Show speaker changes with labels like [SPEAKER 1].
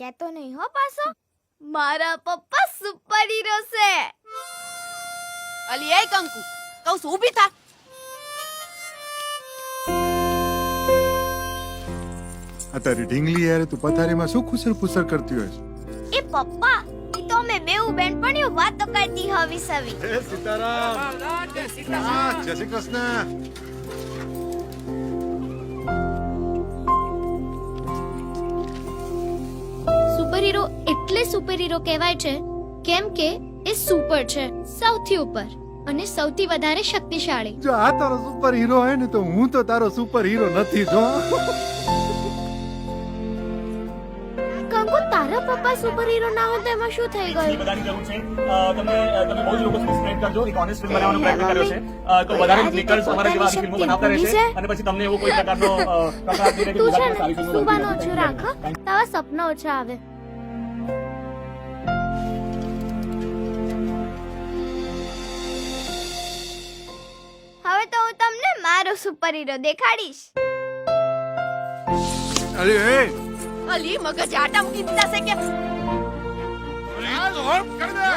[SPEAKER 1] કહેતો નહીં હો પાછો? મારા પપ્પા સુપર હીરો છે
[SPEAKER 2] અલી એ કંકુ કહું છું ઊભી થા.
[SPEAKER 3] આ તારી ઢીંગલી યાર તું પથારીમાં શું ખુસર પુસર કરતી હોય છે?
[SPEAKER 1] એ પપ્પા ઈ તો મે બેઉ બેનપણીઓ વાતો કરતી હવી સવી.
[SPEAKER 3] એ સીતારામ. હા, જય શ્રી કૃષ્ણ.
[SPEAKER 4] સુપર હીરો એટલે સુપર હીરો કહેવાય છે કેમ કે એ સુપર છે સૌથી ઉપર અને સૌથી વધારે શક્તિશાળી.
[SPEAKER 3] જો આ તારો સુપર હીરો હોય ને તો હું તો તારો સુપર હીરો નથી જો.
[SPEAKER 1] કંકુ તારા પપ્પા સુપર હીરો ના હોય તો એમાં શું થઈ ગયું?
[SPEAKER 5] બધાની જરૂર છે. તમે તમે બહુ જ લોકો સ્પ્રેડ કરજો. એક ઓનેસ્ટ ફિલ્મ બનાવવાનો પ્રયત્ન કર્યો છે. તો વધારે ક્લિકર્સ
[SPEAKER 1] તો
[SPEAKER 5] અમારા જેવા ફિલ્મો બનાવતા રહેશે અને પછી તમને એવો કોઈ પ્રકારનો પ્રકાર કકળાટ કે
[SPEAKER 1] તું છે
[SPEAKER 5] સારી ફિલ્મો.
[SPEAKER 1] રાખ? તારા સપના ઓછા આવે. હવે તો હું તમને મારો સુપર હીરો દેખાડીશ
[SPEAKER 3] અરે એ
[SPEAKER 2] અલી મગજ આટા મૂકી દીધા છે કે
[SPEAKER 3] અરે, આ હોલ્પ કર દે.